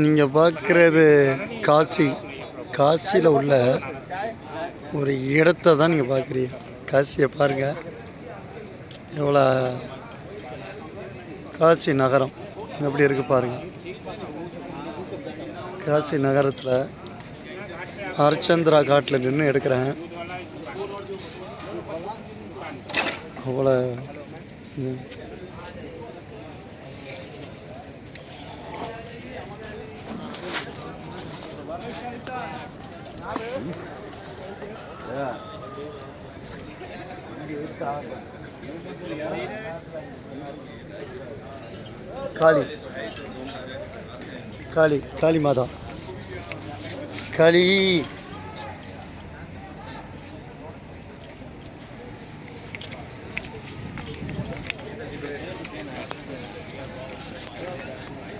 நீங்கள் பார்க்குறது காசி. காசியில் உள்ள ஒரு இடத்த தான் நீங்கள் பார்க்குறீங்க. காசியை பாருங்கள் எவ்வளோ காசி நகரம். எப்படி இருக்குது பாருங்கள் காசி நகரத்தில் ஹரிச்சந்திரா காட்டில் நின்று எடுக்கிறேன். அவ்வளோ కాళీ కాళీ కాళీ మాత కాళీ